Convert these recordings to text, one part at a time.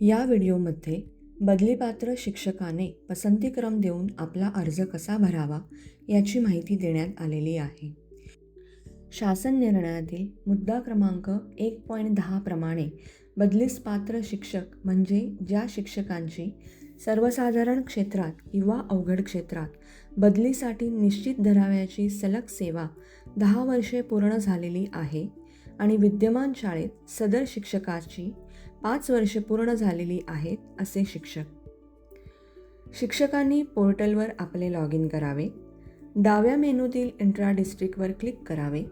या व्हिडिओमध्ये बदलीपात्र शिक्षकाने पसंतीक्रम देऊन आपला अर्ज कसा भरावा याची माहिती देण्यात आलेली आहे. शासन निर्णयातील मुद्दा क्रमांक एक पॉईंट दहाप्रमाणे बदलीस पात्र शिक्षक म्हणजे ज्या शिक्षकांची सर्वसाधारण क्षेत्रात किंवा अवघड क्षेत्रात बदलीसाठी निश्चित धराव्याची सलग सेवा दहा वर्षे पूर्ण झालेली आहे आणि विद्यमान शाळेत सदर शिक्षकाची पाच वर्ष पूर्ण झालेली आहेत असे शिक्षक. शिक्षकांनी पोर्टलवर आपले लॉग इन करावे. डाव्या मेनूतील इंट्रा डिस्ट्रिक्टवर क्लिक करावे.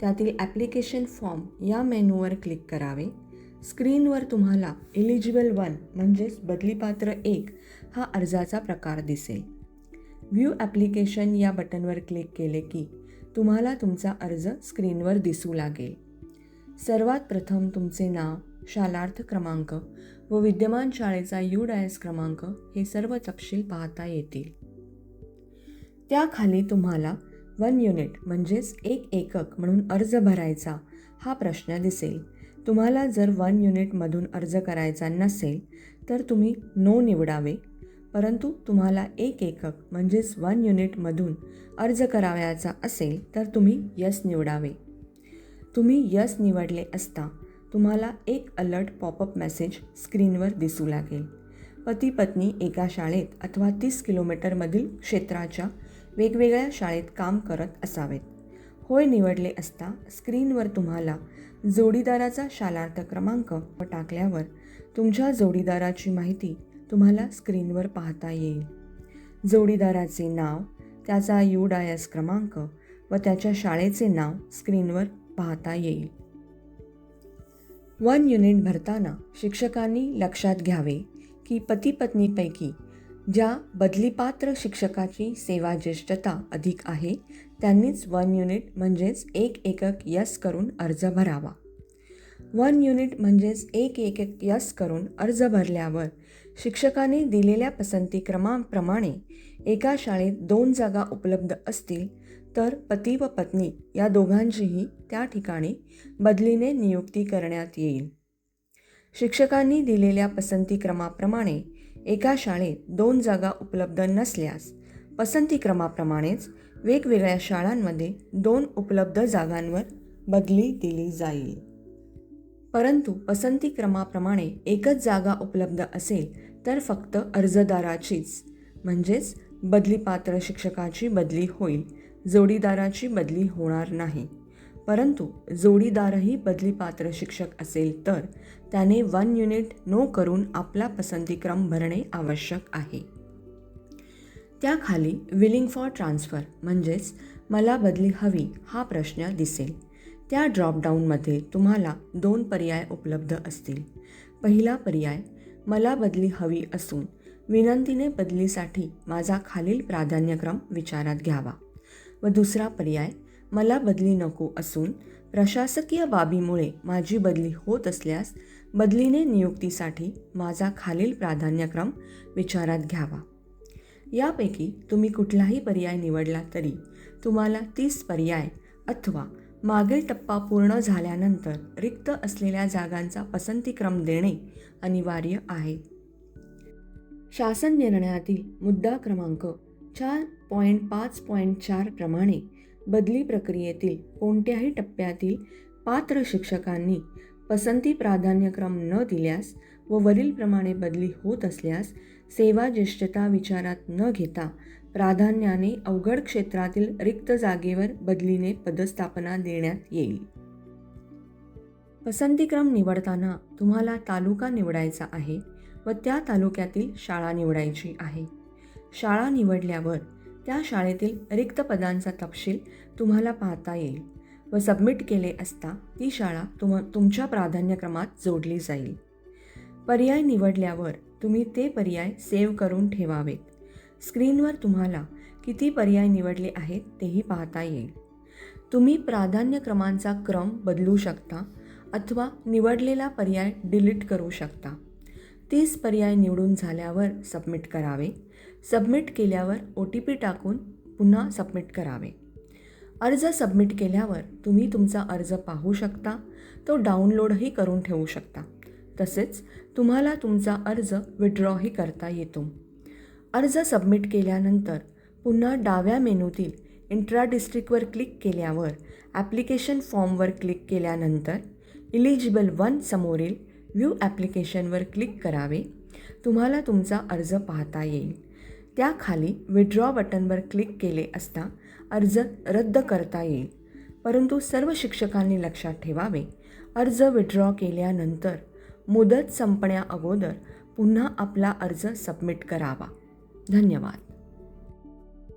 त्यातील ॲप्लिकेशन फॉर्म या मेनूवर क्लिक करावे. स्क्रीनवर तुम्हाला इलिजिबल वन म्हणजेच बदलीपात्र एक हा अर्जाचा प्रकार दिसेल. व्ह्यू ॲप्लिकेशन या बटनवर क्लिक केले की तुम्हाला तुमचा अर्ज स्क्रीनवर दिसू लागेल. सर्वात प्रथम तुमचे नाव शालार्थ क्रमांक व विद्यमान शाळेचा यू डायस क्रमांक हे सर्व तपशील पाहता येतील. त्याखाली तुम्हाला वन युनिट म्हणजेच एक एकक म्हणून अर्ज भरायचा हा प्रश्न दिसेल. तुम्हाला जर वन युनिटमधून अर्ज करायचा नसेल तर तुम्ही नो निवडावे. परंतु तुम्हाला एक एकक म्हणजेच वन युनिटमधून अर्ज करावयाचा असेल तर तुम्ही यस निवडावे. तुम्ही यस निवडले असता तुम्हाला एक अलर्ट पॉपअप मेसेज स्क्रीनवर दिसू लागेल. पती पत्नी एका शाळेत अथवा तीस किलोमीटरमधील क्षेत्राच्या वेगवेगळ्या शाळेत काम करत असावेत. होय निवडले असता स्क्रीनवर तुम्हाला जोडीदाराचा शालार्थ क्रमांक व टाकल्यावर तुमच्या जोडीदाराची माहिती तुम्हाला स्क्रीनवर पाहता येईल. जोडीदाराचे नाव त्याचा यू डायस क्रमांक व त्याच्या शाळेचे नाव स्क्रीनवर पाहता येईल. वन युनिट भरताना शिक्षकांनी लक्षात घ्यावे की पती पत्नीपैकी ज्या बदलीपात्र शिक्षकाची सेवा ज्येष्ठता अधिक आहे त्यांनीच वन युनिट म्हणजेच एक एकक यस करून अर्ज भरावा. वन युनिट म्हणजेच एक एकक यस करून अर्ज भरल्यावर शिक्षकाने दिलेल्या पसंती क्रमांप्रमाणे एका शाळेत दोन जागा उपलब्ध असतील तर पती व पत्नी या दोघांचीही त्या ठिकाणी बदलीने नियुक्ती करण्यात येईल. शिक्षकांनी दिलेल्या पसंती क्रमाप्रमाणे एका शाळेत दोन जागा उपलब्ध नसल्यास पसंती क्रमाप्रमाणेच वेगवेगळ्या शाळांमध्ये दोन उपलब्ध जागांवर बदली दिली जाईल. परंतु पसंती क्रमाप्रमाणे एकच जागा उपलब्ध असेल तर फक्त अर्जदाराचीच म्हणजेच बदलीपात्र शिक्षकाची बदली होईल जोडीदाराची बदली होणार नाही. परंतु जोडीदारही बदलीपात्र शिक्षक असेल तर त्याने वन युनिट नो करून आपला पसंतीक्रम भरणे आवश्यक आहे. त्याखाली विलिंग फॉर ट्रान्सफर म्हणजेच मला बदली हवी हा प्रश्न दिसेल. त्या ड्रॉपडाऊनमध्ये तुम्हाला दोन पर्याय उपलब्ध असतील. पहिला पर्याय मला बदली हवी असून विनंतीने बदलीसाठी माझा खालील प्राधान्यक्रम विचारात घ्यावा. व दुसरा पर्याय मला बदली नको असून प्रशासकीय बाबीमुळे माझी बदली होत असल्यास बदलीने नियुक्तीसाठी माझा खालील प्राधान्यक्रम विचारात घ्यावा. यापैकी तुम्ही कुठलाही पर्याय निवडला तरी तुम्हाला तीस पर्याय अथवा मागील टप्पा पूर्ण झाल्यानंतर रिक्त असलेल्या जागांचा पसंतीक्रम देणे अनिवार्य आहे. शासन निर्णयातील मुद्दा क्रमांक चार पॉईंट पाच पॉईंट चार प्रमाणे बदली प्रक्रियेतील कोणत्याही टप्प्यातील पात्र शिक्षकांनी पसंती प्राधान्यक्रम न दिल्यास व वरीलप्रमाणे बदली होत असल्यास सेवा ज्येष्ठता विचारात न घेता प्राधान्याने अवघड क्षेत्रातील रिक्त जागेवर बदलीने पदस्थापना देण्यात येईल. पसंतीक्रम निवडताना तुम्हाला तालुका निवडायचा आहे व त्या तालुक्यातील शाळा निवडायची आहे. शाळा निवडल्यावर त्या शाळेतील रिक्त पदांचा तपशील तुम्हाला पाहता येईल व सबमिट केले असता ती शाळा तुम तुमच्या प्राधान्यक्रमात जोडली जाईल. पर्याय निवडल्यावर तुम्ही ते पर्याय सेव्ह करून ठेवावेत. स्क्रीनवर तुम्हाला किती पर्याय निवडले आहेत तेही पाहता येईल. तुम्ही प्राधान्यक्रमांचा क्रम बदलू शकता अथवा निवडलेला पर्याय डिलीट करू शकता. तीस पर्याय निवडून झाल्यावर सबमिट करावे. सबमिट केल्यावर ओ टी पी टाकून पुन्हा सबमिट करावे. अर्ज सबमिट केल्यावर तुम्ही तुमचा अर्ज पाहू शकता. तो डाउनलोडही करून ठेवू शकता. तसेच तुम्हाला तुमचा अर्ज विड्रॉही करता येतो. अर्ज सबमिट केल्यानंतर पुन्हा डाव्या मेनूतील इंट्रा डिस्ट्रिक्टवर क्लिक केल्यावर ॲप्लिकेशन फॉर्मवर क्लिक केल्यानंतर इलिजिबल वन समोरील व्ह्यू ॲप्लिकेशनवर क्लिक करावे. तुम्हाला तुमचा अर्ज पाहता येईल. त्याखाली विड्रॉ बटनवर क्लिक केले असता अर्ज रद्द करता येईल. परंतु सर्व शिक्षकांनी लक्षात ठेवावे. अर्ज विड्रॉ केल्यानंतर मुदत संपण्याअगोदर पुन्हा आपला अर्ज सबमिट करावा. धन्यवाद.